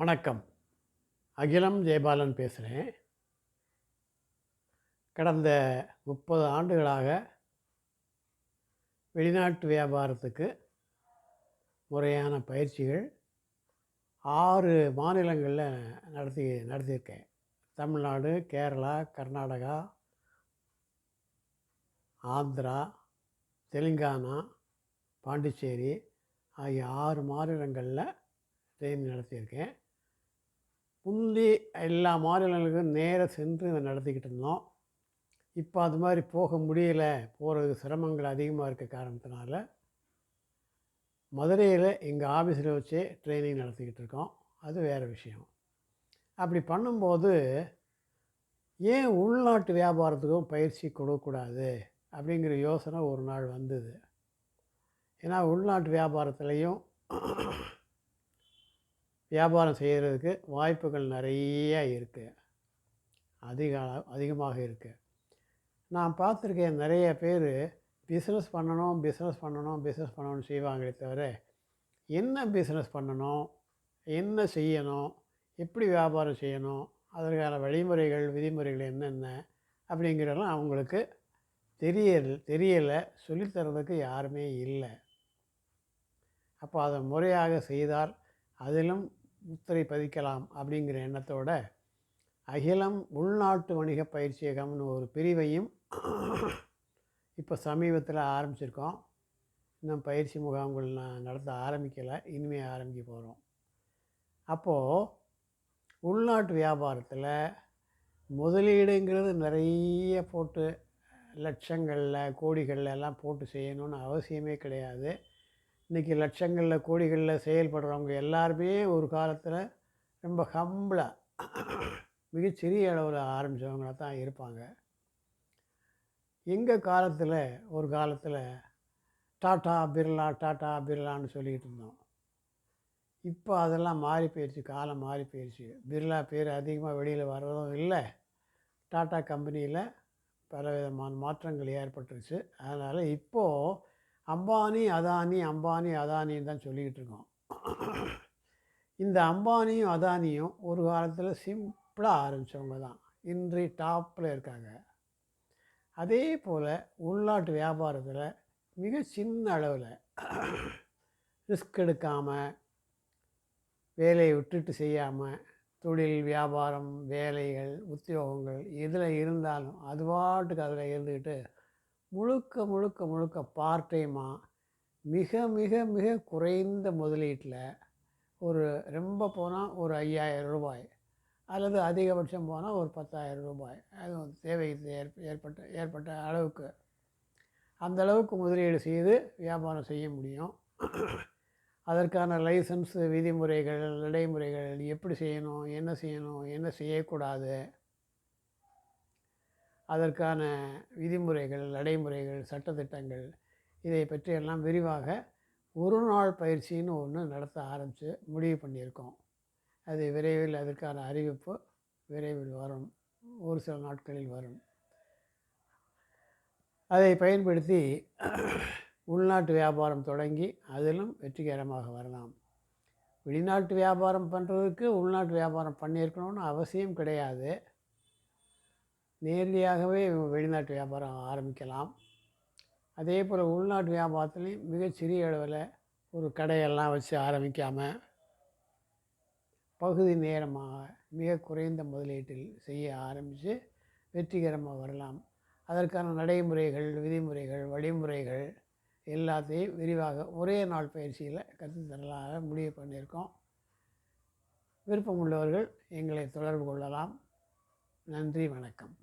வணக்கம். அகிலம் ஜெயபாலன் பேசுகிறேன் கடந்த முப்பது ஆண்டுகளாக வெளிநாட்டு வியாபாரத்துக்கு முறையான பயிற்சிகள் ஆறு மாநிலங்களில் நடத்தி நடத்தியிருக்கேன். தமிழ்நாடு கேரளா கர்நாடகா ஆந்திரா தெலுங்கானா பாண்டிச்சேரி ஆகிய ஆறு மாநிலங்களில் ட்ரெயின் நடத்தியிருக்கேன். முந்தி எல்லா மாநிலங்களுக்கும் நேராக சென்று இதை நடத்திக்கிட்டு இருந்தோம். இப்போ அது மாதிரி போக முடியல போகிறதுக்கு சிரமங்கள் அதிகமாக இருக்க காரணத்தினால மதுரையில் எங்கள் ஆஃபீஸில் வச்சே ட்ரைனிங் நடத்திக்கிட்டு இருக்கோம். அது வேறு விஷயம். அப்படி பண்ணும்போது ஏன் உள்நாட்டு வியாபாரத்துக்கும் பயிற்சி கொடுக்கக்கூடாது அப்படிங்கிற யோசனை ஒரு நாள் வந்தது. ஏன்னா உள்நாட்டு வியாபாரத்துலேயும் வியாபாரம் செய்கிறதுக்கு வாய்ப்புகள் நிறைய இருக்குது அதிக அதிகமாக இருக்குது நான் பார்த்துருக்கேன் நிறைய பேர் பிஸ்னஸ் பண்ணணும் பிஸ்னஸ் பண்ணணும் பிஸ்னஸ் பண்ணணும்னு செய்வாங்களே தவிர என்ன பிஸ்னஸ் பண்ணணும் என்ன செய்யணும் எப்படி வியாபாரம் செய்யணும் அதற்கான வழிமுறைகள் விதிமுறைகள் என்னென்ன அப்படிங்கிறதெல்லாம் அவங்களுக்கு தெரிய தெரியலை சொல்லித்தரதுக்கு யாருமே இல்லை. அப்போ அதை முறையாக செய்தால் அதிலும் முத்திரை பதிக்கலாம் அப்படிங்கிற எண்ணத்தோட அகிலம் உள்நாட்டு வணிக பயிற்சியகம்னு ஒரு பிரிவையும் இப்போ சமீபத்தில் ஆரம்பிச்சிருக்கோம். இன்னும் பயிற்சி முகாம்கள் நான் நடத்த ஆரம்பிக்கலை இனிமேல் ஆரம்பிக்க போகிறோம் அப்போது உள்நாட்டு வியாபாரத்தில் முதலீடுங்கிறது நிறைய போட்டு லட்சங்களில் கோடிகளில் எல்லாம் போட்டு செய்யணும்னு அவசியமே கிடையாது. இன்றைக்கி லட்சங்களில் கோடிகளில் செயல்படுறவங்க எல்லாருமே ஒரு காலத்தில் ரொம்ப ஹம்பிளாக மிகச்சிறிய அளவில் ஆரம்பித்தவங்களாக தான் இருப்பாங்க. எங்கள் காலத்தில் ஒரு காலத்தில் டாட்டா பிர்லா டாட்டா பிர்லான்னு சொல்லிக்கிட்டு இருந்தோம். இப்போ அதெல்லாம் மாறி போயிடுச்சு காலம் மாறி போயிடுச்சு பிர்லா பேர் அதிகமாக வெளியில் வர்றதும் இல்லை. டாட்டா கம்பெனியில் பல விதமான மாற்றங்கள் ஏற்பட்டுருச்சு. அதனால் இப்போது அம்பானி அதானி அம்பானி அதானின்னு தான் சொல்லிக்கிட்டு இருக்கோம் இந்த அம்பானியும் அதானியும் ஒரு காலத்தில் சிம்பிளாக ஆரம்பித்தவங்க தான். இன்று டாப்பில் இருக்காங்க. அதே போல் உள்நாட்டு வியாபாரத்தில் மிக சின்ன அளவில் ரிஸ்க் எடுக்காமல் வேலையை விட்டுட்டு செய்யாமல் தொழில் வியாபாரம் வேலைகள் உத்தியோகங்கள் எதில் இருந்தாலும் அது பாட்டுக்கு அதில் இருந்துக்கிட்டு முழுக்க முழுக்க முழுக்க பார்ட் டைமாக மிக மிக மிக குறைந்த முதலீட்டில் ஒரு ரொம்ப போனால் ஒரு ஐயாயிரம் ரூபாய் அல்லது அதிகபட்சம் போனால் ஒரு பத்தாயிரம் ரூபாய். அது வந்து தேவைக்கு ஏற்ப ஏற்பட்ட ஏற்பட்ட அளவுக்கு. அந்த அளவுக்கு முதலீடு செய்து வியாபாரம் செய்ய முடியும். அதற்கான லைசன்ஸு விதிமுறைகள் நடைமுறைகள் எப்படி செய்யணும் என்ன செய்யணும் என்ன செய்யக்கூடாது அதற்கான விதிமுறைகள் நடைமுறைகள் சட்டத்திட்டங்கள் இதை பற்றியெல்லாம் விரிவாக ஒரு நாள் பயிற்சின்னு ஒன்று நடத்த ஆரம்பித்து முடிவு பண்ணியிருக்கோம். அது விரைவில் அதற்கான அறிவிப்பு விரைவில் வரும். ஒரு சில நாட்களில் வரும். அதை பயன்படுத்தி உள்நாட்டு வியாபாரம் தொடங்கி அதிலும் வெற்றிகரமாக வரலாம். வெளிநாட்டு வியாபாரம் பண்ணுறதுக்கு உள்நாட்டு வியாபாரம் பண்ணியிருக்கணும்னு அவசியம் கிடையாது. நேரடியாகவே வெளிநாட்டு வியாபாரம் ஆரம்பிக்கலாம். அதே போல் உள்நாட்டு வியாபாரத்துலேயும் மிகச்சிறிய அளவில் ஒரு கடையெல்லாம் வச்சு ஆரம்பிக்காமல் பகுதி நேரமாக மிக குறைந்த முதலீட்டில் செய்ய ஆரம்பித்து வெற்றிகரமாக வரலாம். அதற்கான நடைமுறைகள் விதிமுறைகள் வழிமுறைகள் எல்லாத்தையும் விரிவாக ஒரே நாள் பயிற்சியில் கற்றுத்தரலாக முடிவு பண்ணியிருக்கோம். விருப்பமுள்ளவர்கள் எங்களை தொடர்பு கொள்ளலாம். நன்றி வணக்கம்.